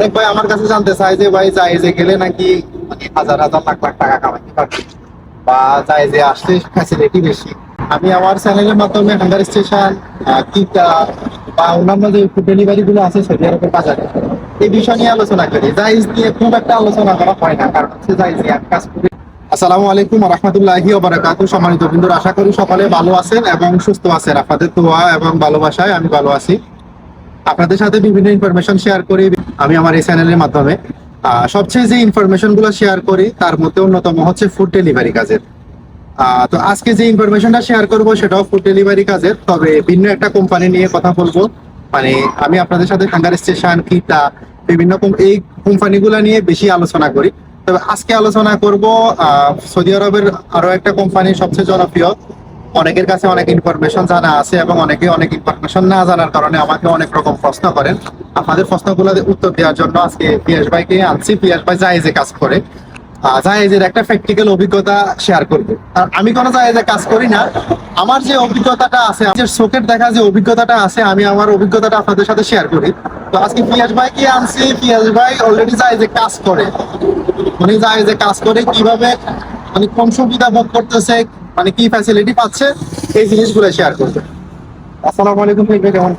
অনেক ভাই আমার কাছে জানতে চাই যে ভাই জায়েজে গেলে নাকি মানে হাজার হাজার লাখ লাখ টাকা কামাইতে পারবে বা জায়েজে আসলে ফ্যাসিলিটি বেশি। আমি আমার চ্যানেলের মাধ্যমে হাঙ্গার স্টেশন কিটা বা অন্যান্য যে ফুড ডেলিভারি গুলো আছে সৌদি আরবের বাজারে। এই বিষয় নিয়ে আলোচনা করি। জায়েজ নিয়ে খুব একটা আলোচনা করা হয় না, কারণ হচ্ছে জায়েজে এক কাজ করি। আসসালামু আলাইকুম রহমতুল্লাহি বারাকাতু সম্মানিত বন্ধুরা, আশা করি সকলে ভালো আছেন এবং সুস্থ আছেন। আপনাদের দোয়া এবং ভালোবাসায় আমি ভালো আছি। আপনাদের সাথে বিভিন্ন ইনফরমেশন শেয়ার করি। আমি আমার এই চ্যানেলের মাধ্যমে সবচেয়ে যে ইনফরমেশনগুলো শেয়ার করি, তার মধ্যে অন্যতম হচ্ছে ফুড ডেলিভারি কাজের। তো আজকে যে ইনফরমেশনটা শেয়ার করব, সেটাও ফুড ডেলিভারি কাজের। তবে ভিন্ন একটা কোম্পানি নিয়ে কথা বলব। মানে আমি আপনাদের সাথে টাঙ্গার স্টেশন কিতা বিভিন্ন এই কোম্পানিগুলো নিয়ে বেশি আলোচনা করি। তবে আজকে আলোচনা করব সৌদি আরবের আরও একটা কোম্পানি সবচেয়ে জনপ্রিয় অনেকের কাছে অনেক ইনফরমেশন জানা আছে এবং অনেকে অনেক ইনফরমেশন না জানার কারণে আমাকে অনেক রকম প্রশ্ন করেন। আপনাদের প্রশ্নগুলো উত্তর দেওয়ার জন্য আজকে পিয়াস ভাইকে আনছি। পিয়াস ভাই জায়েজে কাজ করে। জায়েজের একটা প্র্যাকটিক্যাল অভিজ্ঞতা শেয়ার করবে। আর আমি কোনো জায়েজে কাজ করি না। আমার যে অভিজ্ঞতাটা আছে যে চোখের দেখা যে অভিজ্ঞতাটা আছে, আমি আমার অভিজ্ঞতাটা আপনাদের সাথে শেয়ার করি। তো আজকে পিয়াস ভাইকে আনছি। পিয়াস ভাই অলরেডি জায়েজে কাজ করে। উনি জায়েজে কাজ করে কীভাবে মানে কোন সুবিধা ভোগ করতেছে মানে কি ফ্যাসিলিটি পাচ্ছে, এই জিনিসগুলো শেয়ার করবে। আসসালামু আলাইকুম, ভাই কেমন?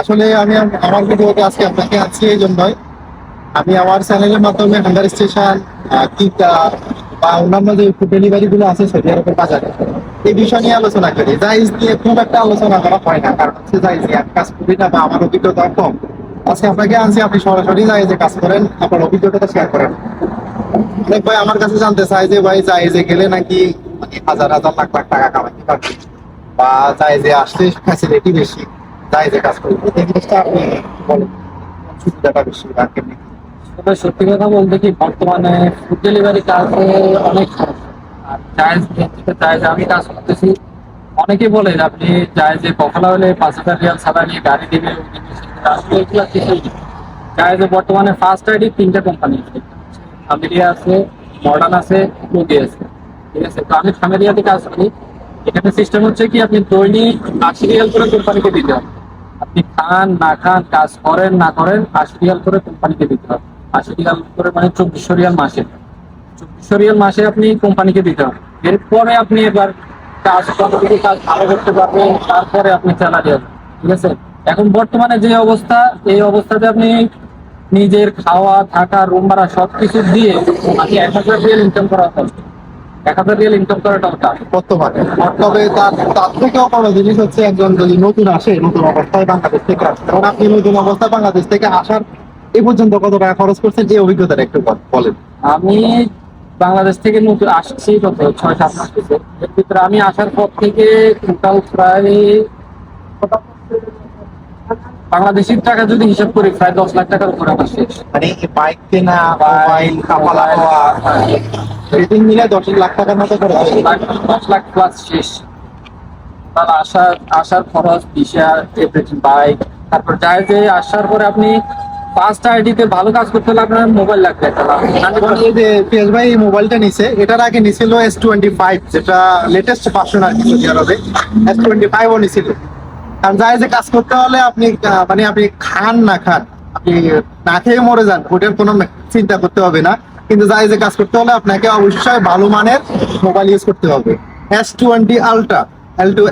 আসলে আমি আমার ভিডিওতে আজকে আপনাকে আছি এই জন্যই। আমি আমার চ্যানেলের মাধ্যমে হাঙ্গার স্টেশন কিটা বা অন্যান্য যে ফুড ডেলিভারি গুলো আছে সৌদি আরবের বাজারে, এই বিষয় নিয়ে আলোচনা করি। জাইজ নিয়ে খুব একটা আলোচনা করা হয় না, কারণ হচ্ছে জাইজ এক কাজ করি না বা আমার অভিজ্ঞতা কম। আজকে আপনাকে আনছি, আপনি সরাসরি জাইজে কাজ করেন, আপনার অভিজ্ঞতাটা শেয়ার করেন। অনেক ভাই আমার কাছে জানতে চাই যে ভাই জায়েজে গেলে নাকি মানে হাজার হাজার লাখ লাখ টাকা কামাইতে পারবে? বা জায়েজে আসলে ফ্যাসিলিটি বেশি জায়েজে কাজ করবে। এই জিনিসটা আপনি বলেন। সুবিধাটা বেশি বা কেমনি সত্যি কথা বলতে কি, বর্তমানে ফুড ডেলিভারি কাজে অনেক। আর চার্জ থেকে আমি কাজ করতেছি। অনেকে বলে যে আপনি চার্জে কখলা হলে পাঁচ হাজার রিয়াল সাদা নিয়ে গাড়ি দিবে সেই আসলে এগুলো বর্তমানে ফার্স্ট আইডি তিনটা কোম্পানি ফ্যামিলিয়া আছে, মডার্ন আছে মুদি আছে। ঠিক আছে? তো আমি ফ্যামিলিয়াতে কাজ করি। এখানে সিস্টেম হচ্ছে কি, আপনি দৈনিক আশি রিয়াল করে কোম্পানিকে দিতে হবে। আপনি খান, না খান, কাজ করেন, না করেন, আশি রিয়াল করে কোম্পানিকে দিতে হবে। আশি রিয়াল করে মানে চব্বিশশো রিয়াল মাসে। চব্বিশশো রিয়াল মাসে আপনি কোম্পানিকে দিতে হবে। এরপরে আপনি এবার কাজ কতটুকু কাজ ভালো করতে পারবেন, তারপরে আপনি স্যালারি হবে ঠিক আছে? এখন বর্তমানে যে অবস্থা, এই অবস্থাতে আপনি নিজের খাওয়া থাকা রুম ভাড়া সবকিছু দিয়ে আপনি এক হাজার রিয়েল ইনকাম করা কষ্ট এক হাজার রিয়াল ইনকাম করাটাও টাফ বর্তমানে তবে তার তার থেকেও বড় জিনিস হচ্ছে একজন যদি নতুন আসে নতুন অবস্থায় বাংলাদেশ থেকে আসে তখন আপনি নতুন অবস্থায় বাংলাদেশ থেকে আসার এই পর্যন্ত কত টাকা খরচ করছেন এই অভিজ্ঞতাটা একটু বল- বলেন। আমি বাংলাদেশ থেকে নতুন আসছি কত ছয় সাত মাস এর ভিতরে আমি আসার পর থেকে টোটাল প্রায় বাংলাদেশের টাকা যদি হিসাব করি প্রায় দশ লাখ টাকার উপরে আমার শেষ। মানে বাইক কেনা মোবাইল কাপালা হওয়া রেটিং মিলে দশ লাখ টাকার মতো খরচ দশ লাখ প্লাস শেষ। তার আসার আসার খরচ ভিসা এভরিথিং বাইক তারপর যায় যে আসার পরে আপনি ফার্স্ট আইডিতে ভালো কাজ করতে হলে আপনার মোবাইল লাগবে। যে ভাই মোবাইলটা নিছে। এটার আগে নিছিল এস টোয়েন্টি ফাইভ যেটা লেটেস্ট ভার্সন আর কি সৌদি আরবে এস টোয়েন্টি ফাইভ ও নিছিল। কারণ কাজ করতে হলে আপনি মানে আপনি খান না খান, আপনি না খেয়ে মরে যান কোনো চিন্তা করতে হবে না। কিন্তু কাজ করতে হলে আপনাকে অবশ্যই ভালো মানের মোবাইল ইউজ করতে হবে। S twenty ultra L two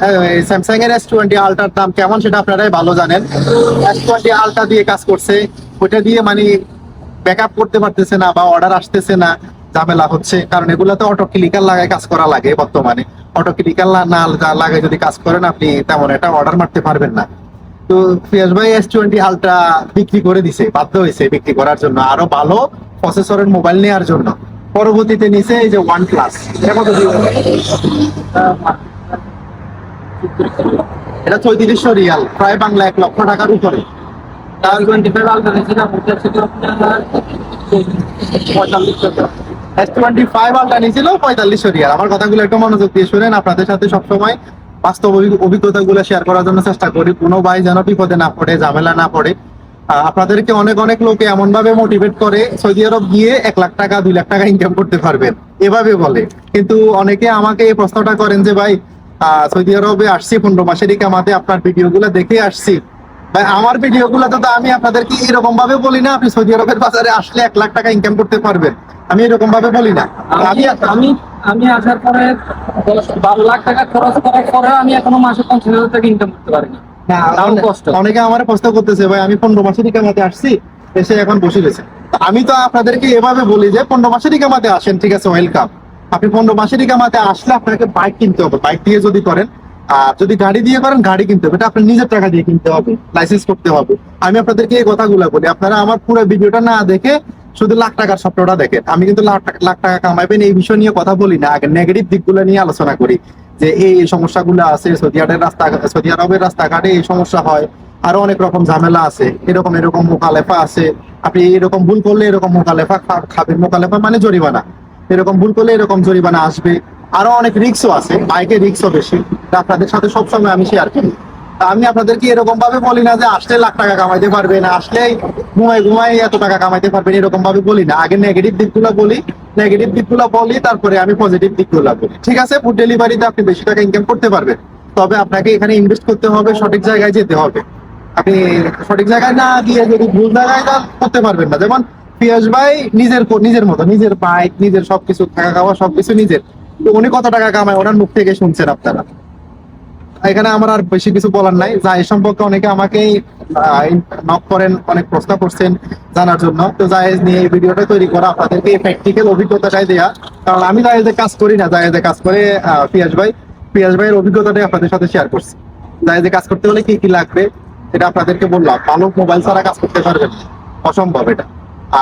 Samsung এর এস টোয়েন্টি আলট্রার দাম কেমন সেটা আপনারাই ভালো জানেন। এস টোয়েন্টি আলট্রা দিয়ে কাজ করছে, ওটা দিয়ে মানে ব্যাকআপ করতে পারতেছে না বা অর্ডার আসতেছে না। ঝামেলা হচ্ছে। কারণ এগুলাতে অটো ক্লিকার লাগায় কাজ করা লাগে বর্তমানে। অটো ক্লিকার না লাগায় যদি কাজ করেন, আপনি তেমন একটা অর্ডার মারতে পারবেন না। তো ফিয়াস ভাই এস টোয়েন্টি আলট্রা বিক্রি করে দিছে, বাধ্য হয়েছে বিক্রি করার জন্য। আরও ভালো প্রসেসরের মোবাইল নেওয়ার জন্য। পরবর্তীতে নিছে এই যে ওয়ান প্লাস এটা কত এটা রিয়াল, প্রায় বাংলা এক লক্ষ টাকার উপরে। পঁয়তাল্লিশ টাকা। এস আমার কথাগুলো একটু মনোযোগ দিয়ে শুনেন, আপনাদের সাথে সবসময় বাস্তব অভি- অভিজ্ঞতাগুলো শেয়ার করার জন্য চেষ্টা করি। কোনো ভাই যেন বিপদে না পড়ে, ঝামেলা না পড়ে। আপনাদেরকে অনেক অনেক লোকে এমন ভাবে মোটিভেট করে, সৌদি আরব গিয়ে এক লাখ টাকা, দুই লাখ টাকা ইনকাম করতে পারবেন। এভাবে বলে। কিন্তু অনেকে আমাকে এই প্রশ্নটা করেন যে, ভাই সৌদি আরবে আসছি, পনেরো মাসেরই কামাতে, আপনার ভিডিও গুলো দেখে আসছি। ভাই আমার ভিডিও গুলোতে তো আমি আপনাদেরকে এরকম ভাবে বলি না আপনি সৌদি আরবের বাজারে আসলে এক লাখ টাকা ইনকাম করতে পারবেন। আমি এরকম ভাবে বলি না। আমি আমি আমি আমি আসার পরে বারো লাখ টাকা খরচ করার পরে আমি এখনও মাসে পঞ্চাশ হাজার টাকা ইনকাম করতে পারিনি। অনেকে আমার প্রশ্ন করতেছে ভাই আমি পনেরো মাসেরই কামাতে আসছি এসে এখন বসে রয়েছে। আমি তো আপনাদেরকে এভাবে বলি যে পনেরো মাসেরই কামাতে আসেন ঠিক আছে ওয়েলকাম আপনি পনেরো মাসেরই কামাতে আসলে আপনাকে বাইক কিনতে হবে। বাইক দিয়ে যদি করেন আর যদি গাড়ি দিয়ে করেন, গাড়ি কিনতে হবে। আপনার নিজের টাকা দিয়ে কিনতে হবে লাইসেন্স করতে হবে। আমি আপনাদেরকে এই কথাগুলো বলি। আপনারা আমার পুরো ভিডিওটা না দেখে শুধু লাখ টাকার স্বপ্নটা দেখেন। আমি কিন্তু লাখ টাকা লাখ টাকা কামাইবেন, এই বিষয় নিয়ে কথা বলি না। আগে নেগেটিভ দিকগুলো নিয়ে আলোচনা করি। যে এই সমস্যাগুলো আছে, সৌদি আরবের রাস্তা, সৌদি আরবের রাস্তাঘাটে এই সমস্যা হয়। আরও অনেক রকম ঝামেলা আছে। এরকম এরকম মোকালেফা আছে। আপনি এরকম ভুল করলে এরকম মোকালেফা খাবেন। মোকালেফা মানে জরিমানা। এরকম ভুল করলে এরকম জরিমানা আসবে। আরও অনেক রিক্সও আছে বাইকে রিক্সও বেশি। আপনাদের সাথে সবসময় আমি শেয়ার করি। তা আমি আপনাদেরকে এরকম ভাবে বলি না যে আসলে লাখ টাকা কামাইতে পারবে না, আসলেই ঘুমাই ঘুমাই এত টাকা কামাইতে পারবেন এরকম ভাবে বলি না। আগে নেগেটিভ দিকগুলো বলি নেগেটিভ দিকগুলো বলি, তারপরে আমি পজিটিভ দিকগুলো বলি। ঠিক আছে ফুড ডেলিভারিতে আপনি বেশি টাকা ইনকাম করতে পারবেন। তবে আপনাকে এখানে ইনভেস্ট করতে হবে, সঠিক জায়গায় যেতে হবে। আপনি সঠিক জায়গায় না গিয়ে যদি ভুল জায়গায় যান, করতে পারবেন না। যেমন পিয়াস ভাই নিজের নিজের মতো, নিজের বাইক নিজের সবকিছু থাকা খাওয়া সবকিছু নিজের। তো উনি কত টাকা কামায়, ওনার মুখ থেকে শুনছেন আপনারা। এখানে আমার আর বেশি কিছু বলার নাই। যা, এই সম্পর্কে অনেকে আমাকেই নক করেন, অনেক প্রশ্ন করছেন জানার জন্য। তো জায়েজ নিয়ে এই ভিডিওটা তৈরি করা, আপনাদেরকে প্র্যাকটিক্যাল অভিজ্ঞতাটাই দেয়া। কারণ আমি জায়েজে কাজ করি না, জায়েজে কাজ করে পিয়াস ভাই। পিয়াস ভাইয়ের অভিজ্ঞতাটাই আপনাদের সাথে শেয়ার করছি। জায়েজে কাজ করতে হলে কি কি লাগবে এটা আপনাদেরকে বললাম। ভালো মোবাইল ছাড়া কাজ করতে পারবেন অসম্ভব এটা।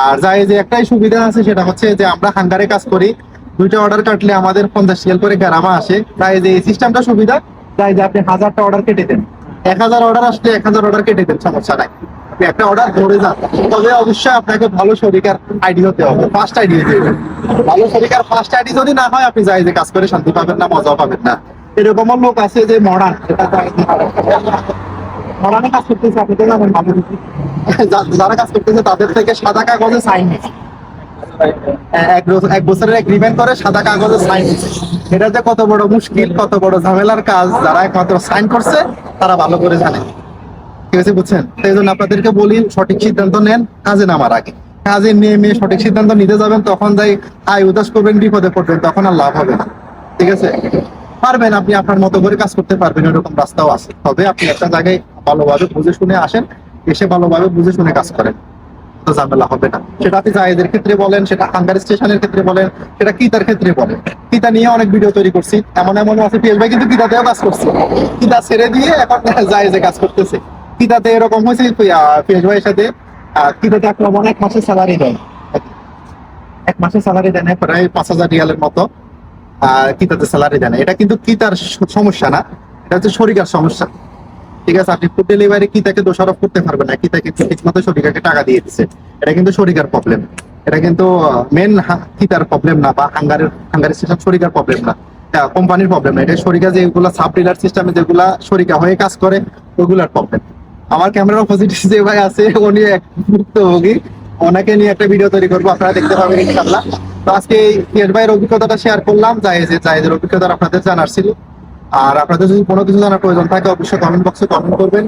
আর জায়েজে একটাই সুবিধা আছে, সেটা হচ্ছে যে আমরা হাঙ্গারে কাজ করি। দুইটা অর্ডার কাটলে আমাদের পঞ্চাশ রিয়াল করে গ্রামা আসে। তাই যে এই সিস্টেমটা সুবিধা, তাই যে আপনি হাজারটা অর্ডার কেটে দেন। এক হাজার অর্ডার আসলে এক হাজার অর্ডার কেটে দেন, সমস্যা নাই। আপনি একটা অর্ডার ধরে যান। তবে অবশ্যই আপনাকে ভালো আইডি হতে হবে ফার্স্ট আইডি হতে হবে। ভালো ফার্স্ট আইডি যদি না হয়, আপনি যাই যে কাজ করে শান্তি পাবেন না, মজাও পাবেন না। এরকমও লোক আছে যে মডার্ন মডার্নে কাজ করতেছে আপনি তো জানেন যারা কাজ করতেছে তাদের থেকে সাদা কাগজে সাইন এক বছরের এগ্রিমেন্ট করে সাদা কাগজে সাইন এটা যে কত বড় মুশকিল, কত বড় ঝামেলার কাজ যারা একমাত্র সাইন করছে, তারা ভালো করে জানে। ঠিক আছে, বুঝছেন? সেই জন্য আপনাদেরকে বলি, সঠিক সিদ্ধান্ত নেন, কাজে নামার আগে। কাজে সঠিক সিদ্ধান্ত নিতে যাবেন, তখন যাই আয় উদাস করবেন, বিপদে পড়বেন, তখন আর লাভ হবে না। ঠিক আছে? পারবেন আপনি আপনার মতো করে কাজ করতে পারবেন, এরকম রাস্তাও আছে। তবে আপনি একটা জায়গায় ভালোভাবে বুঝে শুনে আসেন, এসে ভালোভাবে বুঝে শুনে কাজ করেন। ঝামেলা হবে না। সেটা আপনি জায়েদের ক্ষেত্রে বলেন, সেটা হাঙ্গার স্টেশনের ক্ষেত্রে বলেন, সেটা কিতার ক্ষেত্রে বলেন। কিতা নিয়ে অনেক ভিডিও তৈরি করছি। এমন এমন আছে ভাই কিন্তু কাজ করছে। কিতা ছেড়ে দিয়ে এখন কাজ করতেছে। কিতাতে এরকম হয়েছে পিএস ভাইয়ের সাথে কিতাতে লবণ এক মাসের স্যালারি দেয়। এক মাসের স্যালারি দেয় প্রায় পাঁচ হাজার রিয়ালের মতো কিতাতে স্যালারি দেয় না। এটা কিন্তু কিতার সমস্যা না। এটা হচ্ছে শরিকার সমস্যা। ঠিক আছে, আপনি ফুড ডেলিভারি কি তাকে দোষারোপ করতে পারবেন না, কি তাকে ঠিক মতো শরিকাকে টাকা দিয়ে দিচ্ছে এটা কিন্তু শরিকার প্রবলেম এটা কিন্তু মেন কিতার প্রবলেম না, বা হাঙ্গারের হাঙ্গারের সিস্টেম শরিকার প্রবলেম না কোম্পানির প্রবলেম না। এটা শরিকা যেগুলো সাব ডিলার সিস্টেমে যেগুলা শরিকা হয়ে কাজ করে, ওগুলার প্রবলেম আমার ক্যামেরার অপোজিট যে ভাই আছে উনি এক ভুক্তভোগী। ওনাকে নিয়ে একটা ভিডিও তৈরি করব, আপনারা দেখতে পাবেন ইনশাল্লাহ তো আজকে এই পিয়াস ভাইয়ের অভিজ্ঞতাটা শেয়ার করলাম জায়েজে জায়েজের অভিজ্ঞতা আপনাদের জানার ছিল। আর আপনাদের যদি কোনো কিছু জানার প্রয়োজন থাকে, অবশ্যই কমেন্ট বক্সে কমেন্ট করবেন।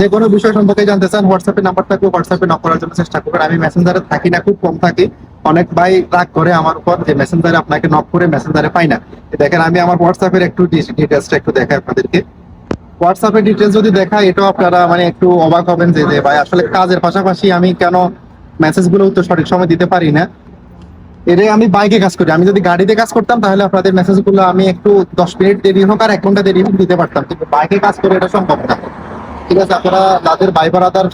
যে কোনো বিষয় সম্পর্কে জানতে চান হোয়াটসঅ্যাপে নাম্বার থাকবে হোয়াটসঅ্যাপে নক করার জন্য চেষ্টা করবেন। আমি মেসেঞ্জারে থাকি না, খুব কম থাকি। অনেক ভাই রাগ করে আমার উপর যে মেসেঞ্জারে আপনাকে নক করে মেসেঞ্জারে পাই না। দেখেন, আমি আমার হোয়াটসঅ্যাপের একটু ডিটেলসটা একটু দেখাই আপনাদেরকে। হোয়াটসঅ্যাপের ডিটেলস যদি দেখা এটাও আপনারা মানে একটু অবাক হবেন যে ভাই, আসলে কাজের পাশাপাশি আমি কেন মেসেজগুলো তো সঠিক সময় দিতে পারি না। এর আমি বাইকে কাজ করি। আমি যদি গাড়িতে কাজ করতাম, তাহলে আপনাদের আমি একটু দশ মিনিট দেরি হোক আর এক ঘণ্টা দেরি হোক দিতে পারতাম। কিন্তু বাইকে কাজ করে এটা সম্ভব না। ঠিক আছে, আপনারা যাদের ভাই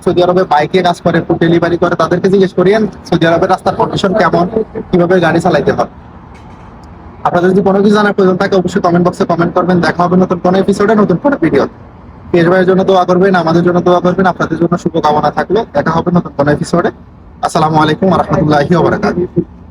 সৌদি আরবে বাইকে কাজ করে ডেলিভারি করে, তাদেরকে জিজ্ঞেস করিয়েন সৌদি আরবের রাস্তার কন্ডিশন কেমন, কীভাবে গাড়ি চালাইতে হয়। আপনাদের যদি কোনো কিছু জানার প্রয়োজন থাকে, অবশ্যই কমেন্ট বক্সে কমেন্ট করবেন। দেখা হবে নতুন কোনো এপিসোডে নতুন কোনো ভিডিও পেজ ভাইয়ের জন্য দোয়া করবেন, আমাদের জন্য দোয়া করবেন, আপনাদের জন্য শুভকামনা থাকল। দেখা হবে নতুন কোনো এপিসোডে আসসালামু আলাইকুম রহমতুল্লাহি ওবরাকাতুহু